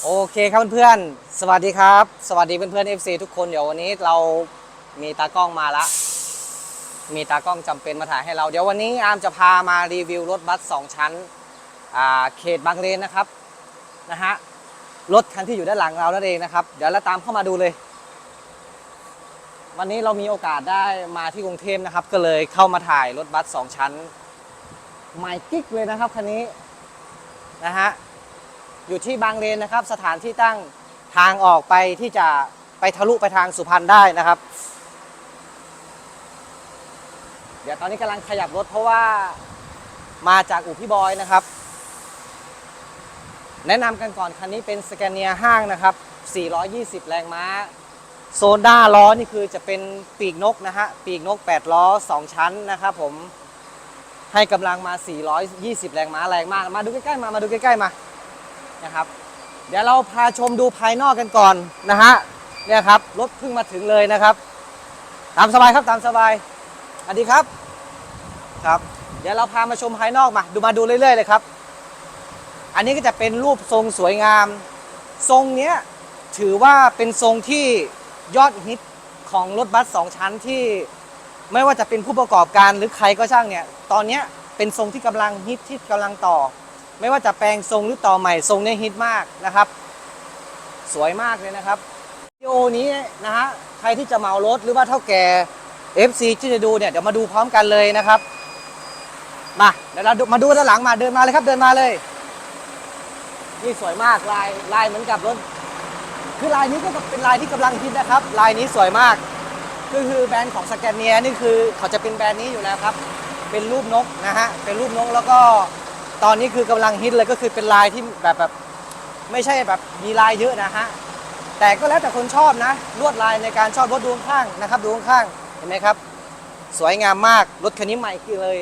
โอเคครับเพื่อนๆ สวัสดีครับ สวัสดีเพื่อนๆ FC ทุกคนเดี๋ยววันนี้เรามีตากล้องมาละ มีตากล้องจำเป็นมาถ่ายให้เรา เดี๋ยววันนี้อาร์มจะพามารีวิวรถบัส2ชั้นอ่าเขตบางเลนนะครับนะฮะรถคันที่อยู่ด้านหลังเรานั่นเองนะครับ เดี๋ยวเราตามเข้ามาดูเลย วันนี้เรามีโอกาสได้มาที่กรุงเทพนะครับ ก็เลยเข้ามาถ่ายรถบัส2ชั้นใหม่กิ๊กเลยนะครับคันนี้นะฮะ อยู่ที่บางเลนนะครับ สถานที่ตั้งทางออกไปที่จะไปทะลุไปทางสุพรรณได้นะครับ เดี๋ยวตอนนี้กำลังขยับรถเพราะว่ามาจากอู่พี่บอยนะครับ แนะนำกันก่อนคันนี้เป็นสแกนเนียห้างนะครับ 420 แรงม้า โซนด้าล้อนี่คือจะเป็นปีกนกนะฮะ ปีกนก 8 ล้อ 2 ชั้นนะครับผมให้กำลังมา 420 แรงม้าแรงมาก มาดูใกล้ๆมา มาดูใกล้ๆมา นะครับ เดี๋ยวเราพาชมดูภายนอกกันก่อนนะฮะเนี่ยครับรถเพิ่งมาถึงเลยนะครับ ตามสบายครับตามสบายสวัสดีครับครับ เดี๋ยวเราพามาชมภายนอกมา ดูมาดูเรื่อยๆเลยครับ อันนี้ก็จะเป็นรูปทรงสวยงาม ทรงเนี้ยถือว่าเป็นทรงที่ยอดฮิตของรถบัสสองชั้นที่ไม่ว่าจะเป็นผู้ประกอบการหรือใครก็ช่างเนี่ย ตอนเนี้ยเป็นทรงที่กำลังฮิตที่กำลังต่อ ไม่ว่าจะแปลงทรงหรือต่อใหม่ทรงเนี้ฮิตมากนะครับ สวยมากเลยนะครับวิดีโอนี้นะฮะใครที่จะเหมารถหรือว่าเท่าแก่ FC ที่จะดูเนี่ยเดี๋ยวมาดูพร้อมกันเลยนะครับ มาเดี๋ยวเรามาดูด้านหลังมาเดินมาเลยครับเดินมาเลย นี่สวยมากลายลายเหมือนกับรถคือลายนี้ก็เป็นลายที่กำลังฮิตนะครับ ลายนี้สวยมากก็คือแบรนด์ของสแกนเนียนี่คือเขาจะเป็นแบรนด์นี้อยู่แล้วครับ เป็นรูปนกนะฮะเป็นรูปนกแล้วก็ ตอนนี้คือกำลังฮิตเลยก็คือเป็นลายที่แบบแบบไม่ใช่แบบมีลายเยอะนะฮะแต่ก็แล้วแต่คนชอบนะลวดลายในการชอบรถดูข้างนะครับดูข้างเห็นไหมครับ สวยงามมากรถคันนี้ใหม่คือเลย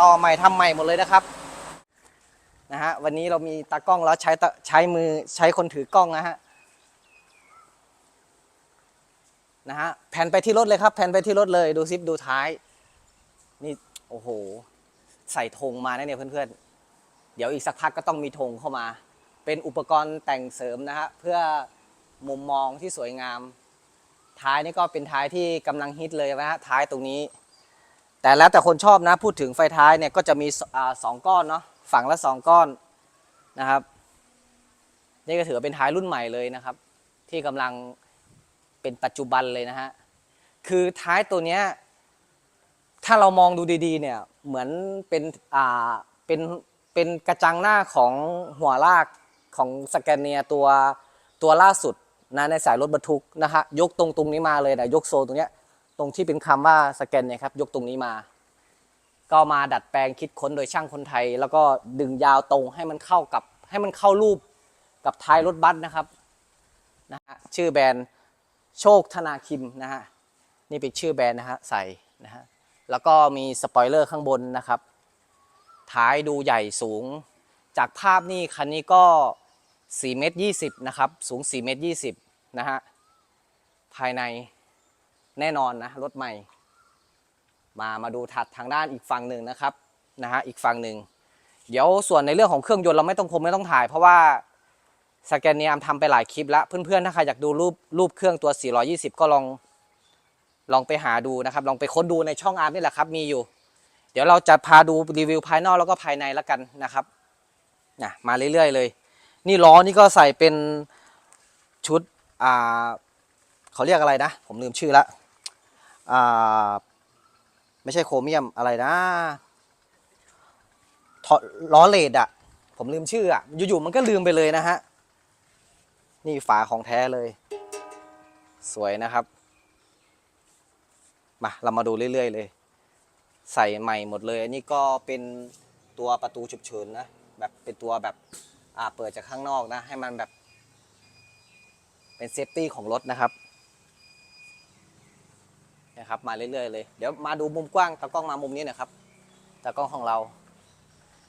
ต่อใหม่ทำใหม่หมดเลยนะครับนะฮะวันนี้เรามีตากล้องแล้วใช้ใช้มือใช้คนถือกล้องนะฮะนะฮะแผ่นไปที่รถเลยครับ แผ่นไปที่รถเลยดูซิปดูท้ายนี่โอ้โห ใส่ธงมาแน่เนี่ยเพื่อนๆ ดี๋ยวอีกสักพักก็ต้องมีธงเข้ามา เป็นอุปกรณ์แต่งเสริมนะฮะเพื่อมุมมองที่สวยงาม ท้ายนี่ก็เป็นท้ายที่กำลังฮิตเลยนะฮะท้ายตรงนี้ แต่แล้วแต่คนชอบนะพูดถึงไฟท้ายเนี่ยก็จะมีสอาสองก้อนเนาะฝั่งละสองก้อนนะครับนี่ก็ถือเป็นท้ายรุ่นใหม่เลยนะครับ ที่กำลังเป็นปัจจุบันเลยนะฮะคือท้ายตัวเนี้ยถ้าเรามองดูดีๆเนี่ยเหมือนเป็นอ่าเป็น เป็นกระจังหน้าของหัวลากของสแกนเนียตัวตัวล่าสุดนะในสายรถบรรทุกนะฮะยกตรงตรงนี้มาเลยนะยกโซตรงเนี้ยตรงที่เป็นคำว่าสแกนเนี่ยครับยกตรงนี้มา ก็มาดัดแปลงคิดค้นโดยช่างคนไทย แล้วก็ดึงยาวตรงให้มันเข้ากับให้มันเข้ารูปกับท้ายรถบัสนะครับนะฮะชื่อแบรนด์โชคธนาคิมนะฮะนี่เป็นชื่อแบรนด์นะฮะใส่นะฮะแล้วก็มีสปอยเลอร์ข้างบนนะครับ ท้ายดูใหญ่สูง จากภาพนี่คันนี้ก็4เมตร20นะครับสูง4เมตร20นะฮะภายในแน่นอนนะรถใหม่ มามาดูถัดทางด้านอีกฝั่งหนึ่งนะครับนะฮะอีกฝั่งหนึ่งเดี๋ยวส่วนในเรื่องของเครื่องยนต์เราไม่ต้องคงไม่ต้องถ่าย เพราะว่าสแกนเนียมทำไปหลายคลิปแล้ว เพื่อนๆถ้าใครอยากดูรูปรูปเครื่องตัว 420 ก็ลองลองไปหาดูนะครับ ลองไปค้นดูในช่องอาร์มนี่แหละครับมีอยู่ เดี๋ยวเราจะพาดูรีวิวภายนอกแล้วก็ภายในแล้วกันนะครับนะมาเรื่อยๆเลย นี่ล้อนี่ก็ใส่เป็นชุดอ่าเขาเรียกอะไรนะ ผมลืมชื่อละอ่าไม่ใช่โครเมียมอะไรนะทอล้อเลดอะผมลืมชื่ออะอยู่ๆมันก็ลืมไปเลยนะฮะนี่ฝาของแท้เลย สวยนะครับ มา เรามาดูเรื่อย ๆ เลย ใส่ใหม่หมดเลย อันนี้ก็เป็นตัวประตูฉุกเฉินนะแบบเป็นตัวแบบอ่าเปิดจากข้างนอกนะ ให้มันแบบ เป็นเซฟตี้ของรถนะครับนะครับมาเรื่อยๆเลยเดี๋ยวมาดูมุมกว้างตากล้องมามุมนี้นะครับตากล้องของเรา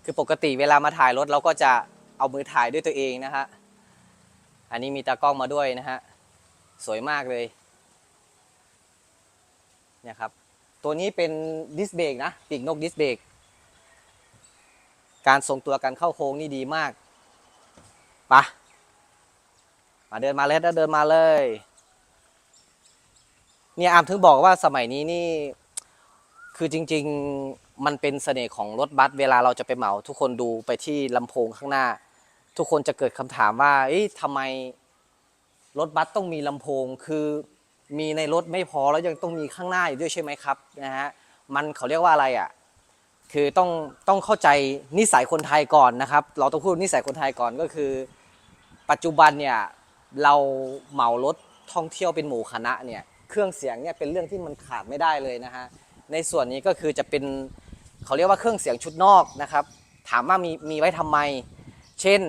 คือปกติเวลามาถ่ายรถเราก็จะเอามือถ่ายด้วยตัวเองนะฮะอันนี้มีตากล้องมาด้วยนะฮะสวยมากเลยเนี่ยครับ ตัวนี้เป็นดิสเบรกนะปีกนกดิสเบรกการทรงตัวการเข้าโค้งนี่ดีมากไปะมาเดินมาเลยเดินมาเลย เนี่ยอามถึงบอกว่าสมัยนี้นี่ คือจริง ๆ มันเป็นเสน่ห์ของรถบัสเวลาเราจะไปเหมาทุกคนดูไปที่ลำโพงข้างหน้า ทุกคนจะเกิดคำถามว่าเอ๊ะทำไมรถบัสต้องมีลำโพงคือ มีในรถไม่พอแล้วยังต้องมีข้างหน้าอีกด้วยใช่ไหมครับนะฮะมันเขาเรียกว่าอะไรอะคือต้องต้องเข้าใจนิสัยคนไทยก่อนนะครับ เราต้องพูดนิสัยคนไทยก่อนก็คือ ปัจจุบันเนี่ยเราเหมารถท่องเที่ยวเป็นหมู่คณะเนี่ยเครื่องเสียงเนี่ยเป็นเรื่องที่มันขาดไม่ได้เลยนะฮะในส่วนนี้ก็คือจะเป็นเขาเรียกว่าเครื่องเสียงชุดนอกนะครับ ถามว่ามีมีไว้ทำไม เช่น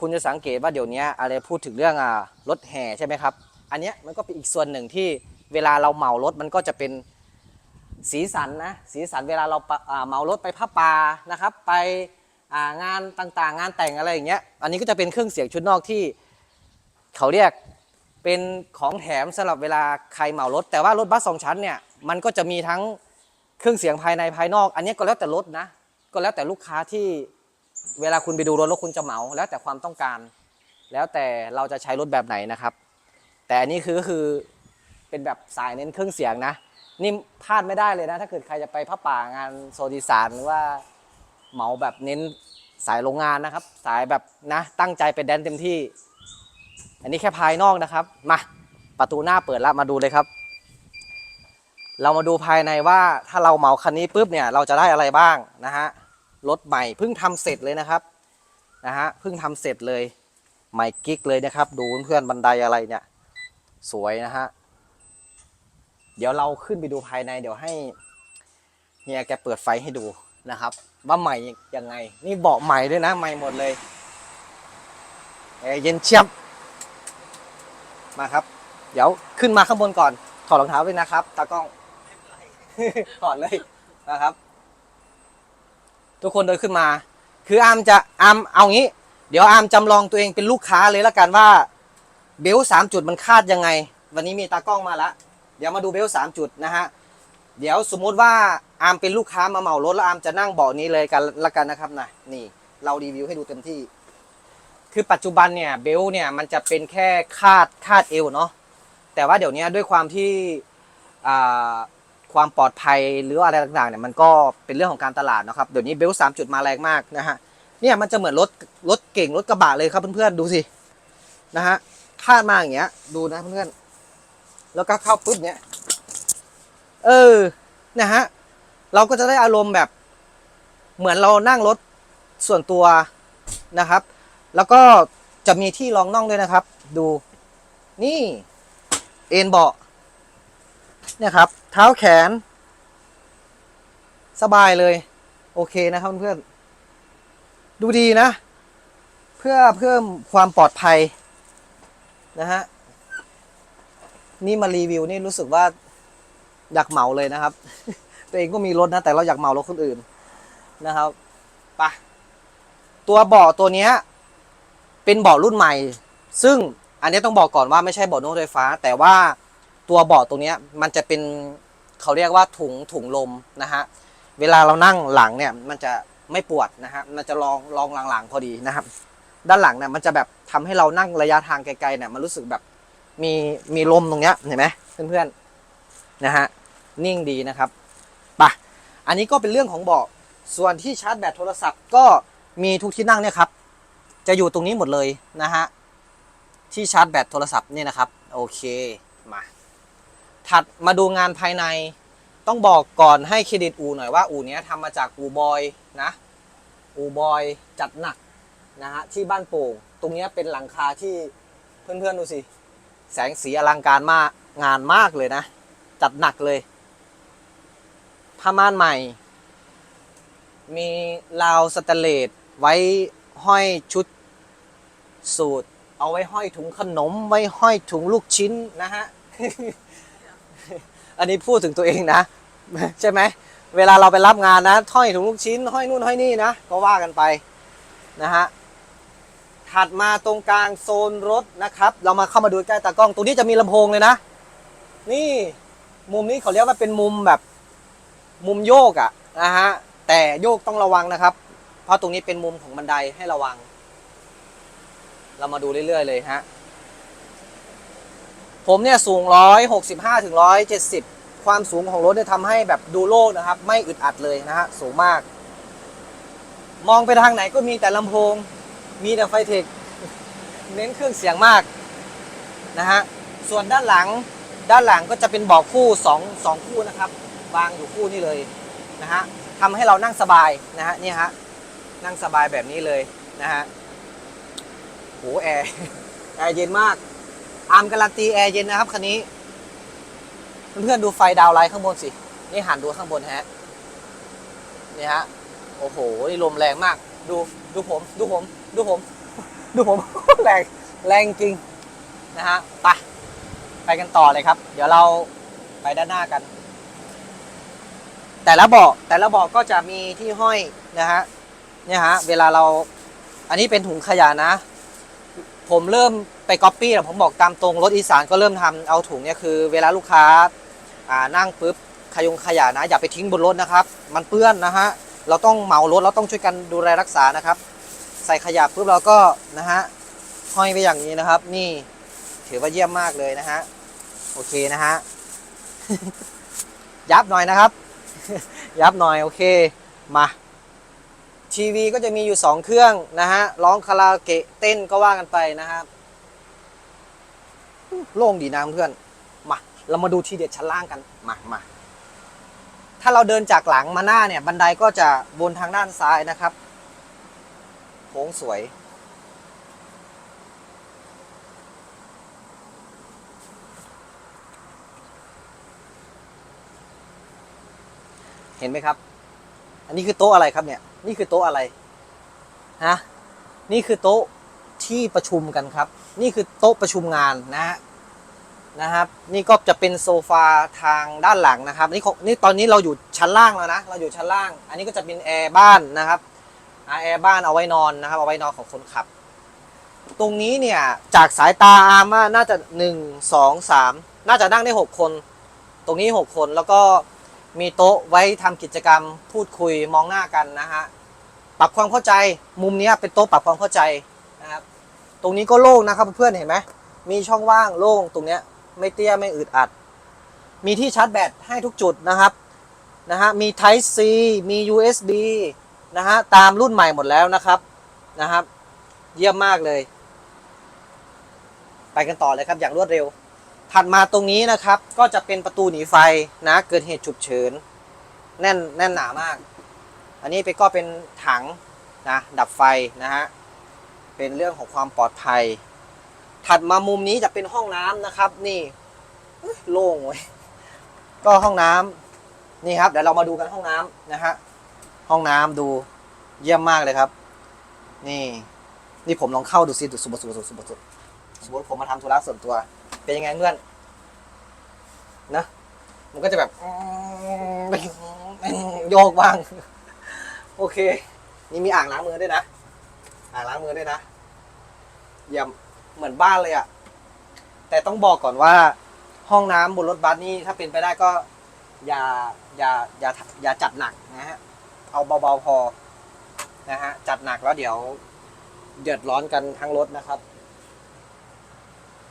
คุณจะสังเกตว่าเดี๋ยวนี้อะไรพูดถึงเรื่องอ่ารถแห่ใช่ไหมครับ อันเนี้ยมันก็เป็นอีกส่วนหนึ่งที่เวลาเราเหมารถมันก็จะเป็นสีสันนะสีสันเวลาเราเหมารถไปพับปลานะครับ ไปงานต่างๆ งานแต่งอะไรอย่างเงี้ยอันนี้ก็จะเป็นเครื่องเสียงชุดนอกที่เขาเรียกเป็นของแถมสำหรับเวลาใครเหมารถ แต่ว่ารถบัสสองชั้นเนี่ยมันก็จะมีทั้งเครื่องเสียงภายในภายนอก อันนี้ก็แล้วแต่รถนะก็แล้วแต่ลูกค้าที่เวลาคุณไปดูรถแล้วคุณจะเหมา แล้วแต่ความต้องการ แล้วแต่เราจะใช้รถแบบไหนนะครับ แต่อันนี้คือก็คือเป็นแบบสายเน้นเครื่องเสียงนะ นี่พลาดไม่ได้เลยนะ ถ้าเกิดใครจะไปพับป่างานโซดิสานหรือว่าเหมาแบบเน้นสายโรงงานนะครับ สายแบบนะตั้งใจไปแดนเต็มที่ อันนี้แค่ภายนอกนะครับ มาประตูหน้าเปิดแล้วมาดูเลยครับ เรามาดูภายในว่าถ้าเราเหมาคันนี้ปุ๊บเนี่ยเราจะได้อะไรบ้างนะฮะรถใหม่เพิ่งทำเสร็จเลยนะครับนะฮะเพิ่งทำเสร็จเลยใหม่กิ๊กเลยนะครับ ดูเพื่อนบันไดอะไรเนี่ย สวยนะฮะ เดี๋ยวเราขึ้นไปดูภายใน เดี๋ยวให้เฮียแกเปิดไฟให้ดูนะครับ ว่าใหม่ยังไง นี่เบาะใหม่ด้วยนะ ใหม่หมดเลยแอร์เย็นเชียบมาครับ เดี๋ยวขึ้นมาข้างบนก่อน ถอดรองเท้าด้วยนะครับตากล้องถอดเลยนะครับ ทุกคนเดินขึ้นมา คืออามจะอามเอางี้ เดี๋ยวอามจำลองตัวเองเป็นลูกค้าเลยละกันว่า เบลต์สามจุดมันคาดยังไง วันนี้มีตากล้องมาแล้วเดี๋ยวมาดูเบลต์สามจุดนะฮะเดี๋ยวสมมุติว่าอาร์มเป็นลูกค้ามาเหมารถแล้วอาร์มจะนั่งเบาะนี้เลยกันละกันนะครับนะนี่เรารีวิวให้ดูเต็มที่ คือปัจจุบันเนี่ยเบลต์เนี่ยมันจะเป็นแค่คาดคาดเอวเนาะแต่ว่าเดี๋ยวนี้ด้วยความที่ความปลอดภัยหรืออะไรต่างๆเนี่ยมันก็เป็นเรื่องของการตลาดนะครับเดี๋ยวนี้เบลต์สามจุดมาแรงมากนะฮะเนี่ยมันจะเหมือนรถรถเก่งรถกระบะเลยครับเพื่อนๆดูสินะฮะ คาดมาอย่างเงี้ย ดูนะเพื่อนๆแล้วก็เข้าปุ๊บเนี่ยเออนะฮะเราก็จะได้อารมณ์แบบ เหมือนเรานั่งรถส่วนตัวนะครับ แล้วก็จะมีที่รองน่องด้วยนะครับ ดู นี่ เอ็นเบาะเนี่ยครับ เท้าแขน สบายเลย โอเคนะครับเพื่อนดูดีนะ เพื่อเพิ่มความปลอดภัย นะฮะ นี่มารีวิวนี่รู้สึกว่าอยากเหมาเลยนะครับ ตัวเองก็มีรถนะ แต่เราอยากเหมารถคนอื่นนะครับไปะตัวเบาะตัวเนี้ย เป็นเบาะรุ่นใหม่ ซึ่งอันนี้ต้องบอกก่อนว่าไม่ใช่เบาะนวดไฟฟ้า แต่ว่าตัวเบาะตรงเนี้ยมันจะเป็นเขาเรียกว่าถุงถุงลมนะฮะเวลาเรานั่งหลังเนี่ยมันจะไม่ปวดนะฮะมันจะรองรองหลังๆพอดีนะครับ ด้านหลังเนี่ยมันจะแบบ ทำให้เรานั่งระยะทางไกลๆเนี่ยมันรู้สึกแบบมีมีลมตรงเนี้ยเห็นไหมเพื่อนๆนะฮะนิ่งดีนะครับปะอันนี้ก็เป็นเรื่องของเบาะส่วนที่ชาร์จแบตโทรศัพท์ก็มีทุกที่นั่งเนี่ยครับ จะอยู่ตรงนี้หมดเลยนะฮะที่ชาร์จแบตโทรศัพท์เนี่ยนะครับโอเคมา ถัดมาดูงานภายในต้องบอกก่อนให้เครดิตอูหน่อยว่าอูเนี้ยทำมาจากอูบอยนะอูบอยจัดหนัก นะฮะที่บ้านโป่งตรงนี้เป็นหลังคาที่เพื่อนๆดูสิ แสงสีอลังการมากงานมากเลยนะ จัดหนักเลยผ้าม่านใหม่ มีราวสแตนเลสไว้ห้อยชุดสูตร เอาไว้ห้อยถุงขนม ไว้ห้อยถุงลูกชิ้นนะฮะ อันนี้พูดถึงตัวเองนะ ใช่ไหม เวลาเราไปรับงานนะห้อยถุงลูกชิ้น ห้อยนู่นห้อยนี่นะ ก็ว่ากันไปนะฮะ ถัดมาตรงกลางโซนรถนะครับ เรามาเข้ามาดูใกล้ตากล้อง ตรงนี้จะมีลำโพงเลยนะ นี่มุมนี้เขาเรียกว่าเป็นมุมแบบมุมโยกอะนะฮะ แต่โยกต้องระวังนะครับ เพราะตรงนี้เป็นมุมของบันไดให้ระวัง เรามาดูเรื่อยๆเลยฮะ ผมเนี่ยสูงร้อยหกสิบห้าถึงร้อยเจ็ดสิบความสูงของรถเนี่ยทำให้แบบดูโล่งนะครับ ไม่อึดอัดเลยนะฮะ สูงมาก มองไปทางไหนก็มีแต่ลำโพง มีแต่ไฟเทคเน้นเครื่องเสียงมากนะฮะส่วนด้านหลังด้านหลังก็จะเป็นเบาะคู่สองสองคู่นะครับ วางอยู่คู่นี่เลยนะฮะทำให้เรานั่งสบายนะฮะนี่ฮะนั่งสบายแบบนี้เลยนะฮะโหแอร์แอร์เย็นมากอาร์มการันตีแอร์เย็นนะครับคันนี้ เพื่อนๆดูไฟดาวไลท์ข้างบนสิ นี่หันดูข้างบนฮะนี่ฮะโอ้โหนี่ลมแรงมาก ดูดูผมดูผม ดูผม ดูผม แรงแรงจริงนะฮะไปไปกันต่อเลยครับ เดี๋ยวเราไปด้านหน้ากัน แต่ละเบาะแต่ละเบาะก็จะมีที่ห้อยนะฮะเนี่ยฮะเวลาเราอันนี้เป็นถุงขยะนะ ผมเริ่มไปก๊อปปี้นะผมบอกตามตรงรถอีสานก็เริ่มทำเอาถุงเนี่ยคือ เวลาลูกค้าอ่านั่งปุ๊บขยงขยะนะ อย่าไปทิ้งบนรถนะครับ มันเปื้อนนะฮะเราต้องเหมารถเราต้องช่วยกันดูแลรักษานะครับ ใส่ขยะปุ๊บเราก็นะฮะห้อยไปอย่างนี้นะครับ นี่ถือว่าเยี่ยมมากเลยนะฮะโอเคนะฮะยับหน่อยนะครับ ยับหน่อยโอเคมาทีวีก็จะมีอยู่ 2 เครื่องนะฮะร้องคาราโอเกะเต้นก็ว่ากันไปนะครับโล่งดีนะเพื่อนมาเรามาดูทีเด็ดชั้นล่างกันมามาถ้าเราเดินจากหลังมาหน้าเนี่ยบันไดก็จะบนทางด้านซ้ายนะครับ ค้งสวย เห็นไหมครับ อันนี้คือโต๊ะอะไรครับเนี่ย นี่คือโต๊ะอะไร ฮะ นี่คือโต๊ะที่ประชุมกันครับ นี่คือโต๊ะประชุมงานนะฮะนะครับ นี่ก็จะเป็นโซฟาทางด้านหลังนะครับ นี่ของนี่ตอนนี้เราอยู่ชั้นล่างแล้วนะ เราอยู่ชั้นล่าง อันนี้ก็จะเป็นแอร์บ้านนะครับ อาแอร์บ้านเอาไว้นอนนะครับ เอาไว้นอนของคนขับ ตรงนี้เนี่ย จากสายตาอาร์ม่าน่าจะหนึ่งสองสามน่าจะนั่งได้หกคน ตรงนี้หกคนแล้วก็มีโต๊ะไว้ทำกิจกรรมพูดคุยมองหน้ากันนะฮะปรับความเข้าใจมุมนี้เป็นโต๊ะปรับความเข้าใจนะครับตรงนี้ก็โล่งนะครับเพื่อนๆเห็นไหมมีช่องว่างโล่งตรงเนี้ยไม่เตี้ยไม่อึดอัด มีที่ชาร์จแบตให้ทุกจุดนะครับนะฮะมี Type C มี USB นะฮะตามรุ่นใหม่หมดแล้วนะครับนะครับ เยี่ยมมากเลย ไปกันต่อเลยครับอย่างรวดเร็ว ถัดมาตรงนี้นะครับ ก็จะเป็นประตูหนีไฟนะ เกิดเหตุฉุกเฉินแน่นแน่นหนามาก อันนี้ไปก็เป็นถังนะดับไฟนะฮะเป็นเรื่องของความปลอดภัย ถัดมามุมนี้จะเป็นห้องน้ำนะครับ นี่โล่งเว้ยก็ห้องน้ำนี่ครับเดี๋ยวเรามาดูกันห้องน้ำนะฮะ ห้องน้ำดูเยี่ยมมากเลยครับ นี่ นี่ผมลองเข้าดูซิดูสมมติสมมติสมมติสมมติผมมาทำธุระส่วนตัว เป็นยังไงเพื่อนนะมันก็จะแบบโยกบ้าง โอเค นี่มีอ่างล้างมือด้วยนะ อ่างล้างมือด้วยนะเยี่ยมเหมือนบ้านเลยอะ่ะ แต่ต้องบอกก่อนว่า ห้องน้ำบนรถบัสนี่ถ้าเป็นไปได้ก็ อย่าอย่าอย่าอย่าจัดหนักนะฮะ เอาเบาๆพอนะฮะจัดหนักแล้วเดี๋ยวเดือดร้อนกันทั้งรถนะครับ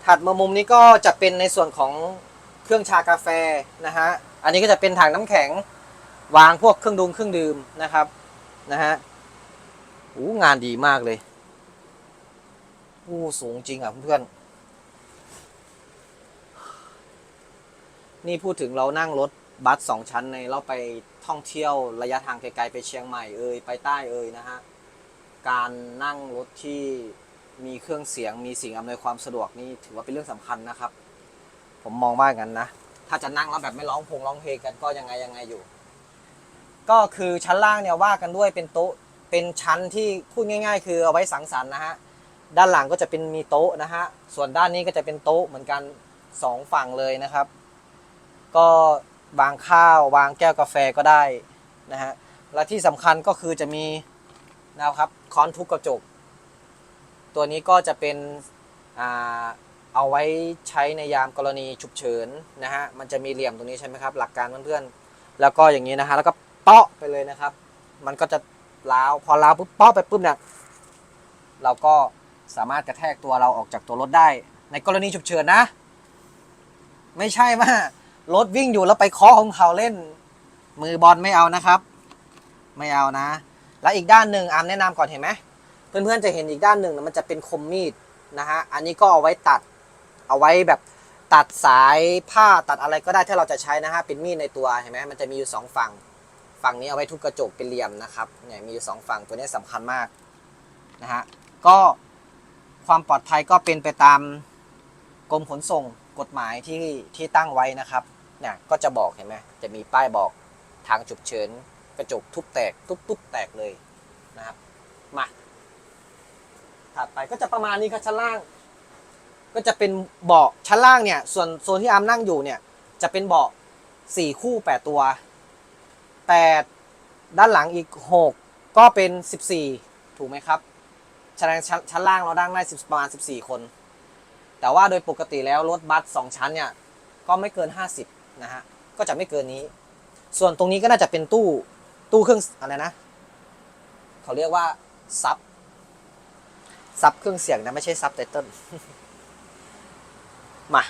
ถัดมามุมนี้ก็จะเป็นในส่วนของเครื่องชากาแฟนะฮะอันนี้ก็จะเป็นถังน้ำแข็งวางพวกเครื่องดื่มเครื่องดื่มนะครับนะฮะโอ้งานดีมากเลยโอ้สูงจริงอะเพื่อนนี่พูดถึงเรานั่งรถ บัสสองชั้นในเราไปท่องเที่ยวระยะทางไกลๆไปเชียงใหม่เอ่ยไปใต้เอ่ยนะฮะการนั่งรถที่มีเครื่องเสียงมีสิ่งอำนวยความสะดวกนี่ถือว่าเป็นเรื่องสำคัญนะครับ ผมมองว่าอย่างนั้นนะถ้าจะนั่งแล้วแบบไม่ร้องพงร้องเพลงกันก็ยังไงยังไงอยู่ ก็คือชั้นล่างเนี่ยว่ากันด้วยเป็นโต๊ะเป็นชั้นที่พูดง่าย ๆ คือเอาไว้สังสรรค์นะฮะด้านหลังก็จะเป็นมีโต๊ะนะฮะส่วนด้านนี้ก็จะเป็นโต๊ะเหมือนกันสองฝั่งเลยนะครับ ก็ วางข้าว วางแก้วกาแฟก็ได้นะฮะและที่สำคัญก็คือจะมีนะครับค้อนทุบกระจก ตัวนี้ก็จะเป็นอเอาไว้ใช้ในยามกรณีฉุกเฉินนะฮะมันจะมีเหลี่ยมตรงนี้ใช่ไหมครับหลักการเพื่อนๆแล้วก็อย่างนี้นะฮะแล้วก็เปาะไปเลยนะครับ มันก็จะล้าวพอล้าวปุ๊บเปาะไปปุ๊บเนี่ยเราก็สามารถกระแทกตัวเราออกจากตัวรถได้ ในกรณีฉุกเฉินนะ ไม่ใช่ว่า รถวิ่งอยู่แล้วไปเคาะของเขาเล่น มือบอลไม่เอานะครับ ไม่เอานะ แล้วอีกด้านหนึ่งอามแนะนำก่อนเห็นไหมเพื่อนๆจะเห็นอีกด้านหนึ่งมันจะเป็นคมมีดนะฮะอันนี้ก็เอาไว้ตัดเอาไว้แบบตัดสายผ้าตัดอะไรก็ได้ถ้าเราจะใช้นะฮะเป็นมีดในตัวเห็นไหมมันจะมีอยู่สองฝั่ง ฝั่งนี้เอาไว้ทุบกระจกเป็นเหลี่ยมนะครับเนี่ยมีอยู่สองฝั่งตัวนี้สำคัญมากนะฮะก็ความปลอดภัยก็เป็นไปตามกรมขนส่งกฎหมายที่ที่ตั้งไว้นะครับ นี่ยก็จะบอกเห็นไหมจะมีป้ายบอกทางฉุกเฉินกระจกทุบแตกทุบทุบแตกเลยนะครับมาถัดไปก็จะประมาณนี้ครับชั้นล่าง ก็จะเป็นเบาะชั้นล่างเนี่ย ส่วนโซนที่อาร์มนั่งอยู่เนี่ย จะเป็นเบาะสี่คู่แปดตัวแต่ด้านหลังอีก6ก็เป็น14ถูกไหมครับชั้นชั้นชั้นล่างเรานั่งได้10ประมาณ14คน แต่ว่าโดยปกติแล้วรถบัส2ชั้นเนี่ย ก็ไม่เกิน50 นะฮะก็จะไม่เกินนี้ ส่วนตรงนี้ก็น่าจะเป็นตู้ตู้เครื่องอะไรนะ เขาเรียกว่าซับซับเครื่องเสียงนะไม่ใช่ซับไตเติลมา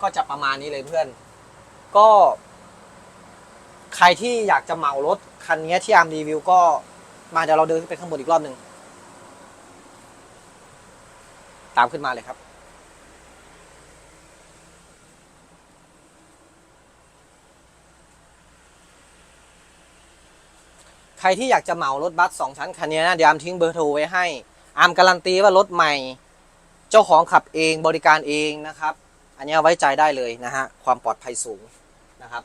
ก็จะประมาณนี้เลยเพื่อน ก็ ใครที่อยากจะเหมารถคันนี้ที่อาร์มรีวิวก็มาเดี๋ยวเราเดินขึ้นไปข้างบนอีกรอบหนึ่งตามขึ้นมาเลยครับ ใครที่อยากจะเหมารถบัสสองชั้นคันนี้นะเดี๋ยวอามทิ้งเบอร์โทรไว้ให้อามการันตีว่ารถใหม่ เจ้าของขับเองบริการเองนะครับ อันนี้ไว้ใจได้เลยนะฮะความปลอดภัยสูงนะครับ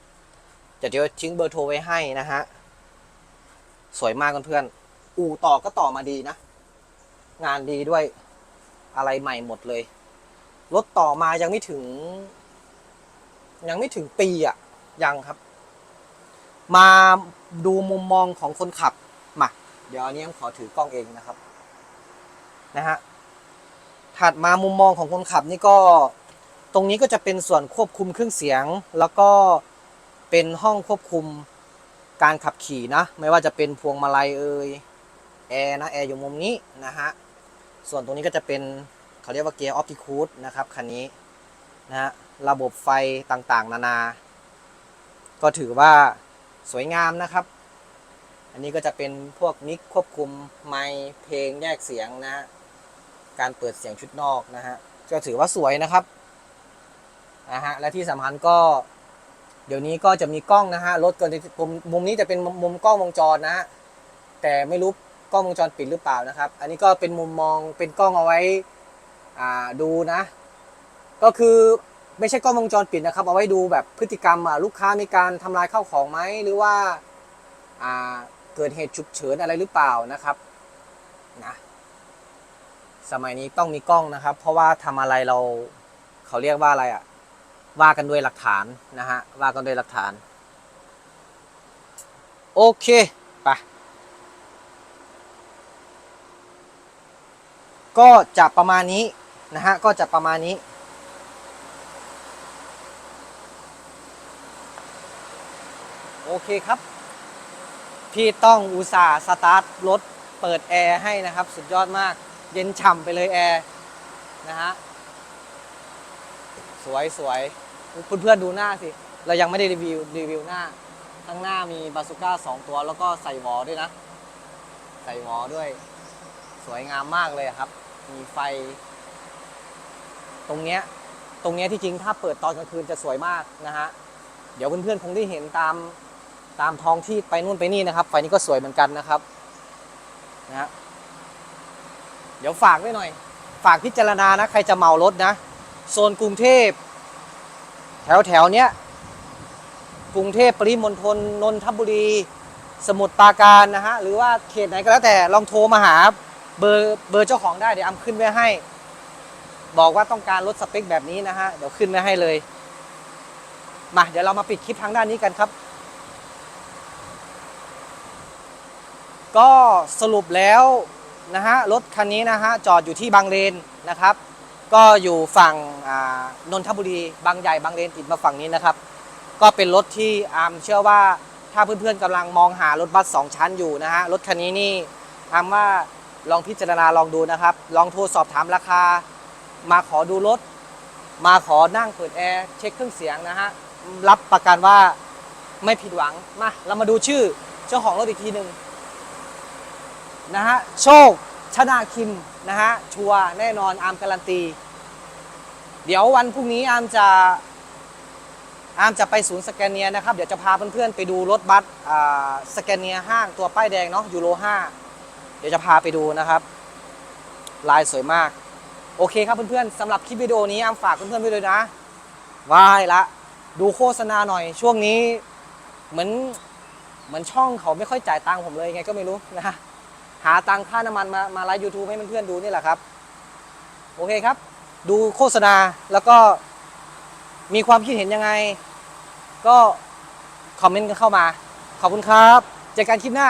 เดี๋ยวเดี๋ยวทิ้งเบอร์โทรไว้ให้นะฮะสวยมากเพื่อนๆอู่ต่อก็ต่อมาดีนะ งานดีด้วยอะไรใหม่หมดเลยรถต่อมายังไม่ถึง ยังไม่ถึงปีอะ่ะยังครับ มาดูมุมมองของคนขับมาเดี๋ยวอันนี้ขอถือกล้องเองนะครับนะฮะถัดมามุมมองของคนขับนี่ก็ตรงนี้ก็จะเป็นส่วนควบคุมเครื่องเสียง แล้วก็เป็นห้องควบคุมการขับขี่นะ ไม่ว่าจะเป็นพวงมาลัยเอ่ยแอร์นะแอร์อยู่มุมนี้นะฮะส่วนตรงนี้ก็จะเป็นเขาเรียกว่าเกียร์ออปติคูดนะครับคันนี้นะฮะระบบไฟต่างๆ นานา ก็ถือว่า สวยงามนะครับ อันนี้ก็จะเป็นพวกมิกควบคุมไมค์เพลงแยกเสียงนะฮะการเปิดเสียงชุดนอกนะฮะก็ถือว่าสวยนะครับนะฮะและที่สำคัญก็ เดี๋ยวนี้ก็จะมีกล้องนะฮะรถเกินมุมมุมนี้จะเป็นมุมมุมกล้องวงจรนะฮะแต่ไม่รู้กล้องวงจรปิดหรือเปล่านะครับ อันนี้ก็เป็นมุมมองเป็นกล้องเอาไว้อ่าดูนะ ก็คือ ไม่ใช่กล้องวงจรปิดนะครับ เอาไว้ดูแบบพฤติกรรมลูกค้ามีการทำลายข้าวของไหมหรือว่าเกิดเหตุฉุกเฉินอะไรหรือเปล่านะครับนะสมัยนี้ต้องมีกล้องนะครับ เพราะว่าทำอะไรเราเขาเรียกว่าอะไรอะว่ากันด้วยหลักฐานนะฮะว่ากันด้วยหลักฐาน โอเคไปก็จะประมาณนี้นะฮะก็จะประมาณนี้ โอ เคครับ พี่ต้องอุตส่าห์สตาร์ทรถเปิดแอร์ให้นะครับ สุดยอดมาก เย็นฉ่ำไปเลยแอร์นะฮะสวยสวยเพื่อนๆดูหน้าสิ เรายังไม่ได้รีวิวรีวิวหน้า ข้างหน้ามีบาซูก้าสองตัวแล้วก็ใส่วอด้วยนะ ใส่วอด้วย สวยงามมากเลยครับ มีไฟ ตรงเนี้ยตรงเนี้ยที่จริงถ้าเปิดตอนกลางคืนจะสวยมากนะฮะ เดี๋ยวเพื่อนๆคงได้เห็นตาม ตามท้องที่ไปนู่นไปนี่นะครับไฟนี้ก็สวยเหมือนกันนะครับนะฮะเดี๋ยวฝากไว้หน่อย ฝากพิจารณานะใครจะเหมารถนะ โซนกรุงเทพ แถวแถวๆเนี้ยกรุงเทพปริมณฑลนนทบุรี สมุทรปราการนะฮะหรือว่าเขตไหนก็แล้วแต่ลองโทรมาหาเบอร์เบอร์เจ้าของได้เดี๋ยวอำขึ้นไว้ให้ บอกว่าต้องการรถสเปคแบบนี้นะฮะเดี๋ยวขึ้นไว้ให้เลยมาเดี๋ยวเรามาปิดคลิปทางด้านนี้กันครับ ก็สรุปแล้วนะฮะรถคันนี้นะฮะจอดอยู่ที่บางเลนนะครับ ก็อยู่ฝั่งนนทบุรีบางใหญ่บางเลนติดมาฝั่งนี้นะครับ ก็เป็นรถที่อามเชื่อว่าถ้าเพื่อนๆกำลังมองหารถบัสสองชั้นอยู่นะฮะรถคันนี้นี่อามว่าลองพิจารณาลองดูนะครับ ลองโทรสอบถามราคา มาขอดูรถ มาขอนั่งเปิดแอร์เช็คเครื่องเสียงนะฮะรับประกันว่าไม่ผิดหวังมาเรามาดูชื่อเจ้าของรถอีกทีหนึ่ง นะฮะโชคชนาคิมนะฮะชัวร์แน่นอนอาร์มการันตี เดี๋ยววันพรุ่งนี้อาร์มจะอาร์มจะไปศูนย์สแกนเนียนะครับ เดี๋ยวจะพาเพื่อนๆไปดูรถบัสอ่าสแกนเนียห้างตัวป้ายแดงเนาะยูโร5เดี๋ยวจะพาไปดูนะครับ ลายสวยมาก โอเคครับเพื่อนๆสำหรับคลิปวิดีโอนี้อาร์มฝากเพื่อนๆไว้ด้วยนะวายละ ดูโฆษณาหน่อย ช่วงนี้เหมือนเหมือนช่องเขาไม่ค่อยจ่ายตังค์ผมเลยไงก็ไม่รู้นะ หาตังค่าน้ำมันมามาไลฟ์ยูทูบให้เพื่อนๆดูนี่แหละครับ โอเคครับ ดูโฆษณาแล้วก็มีความคิดเห็นยังไง ก็คอมเมนต์กันเข้ามา ขอบคุณครับ เจอกันคลิปหน้า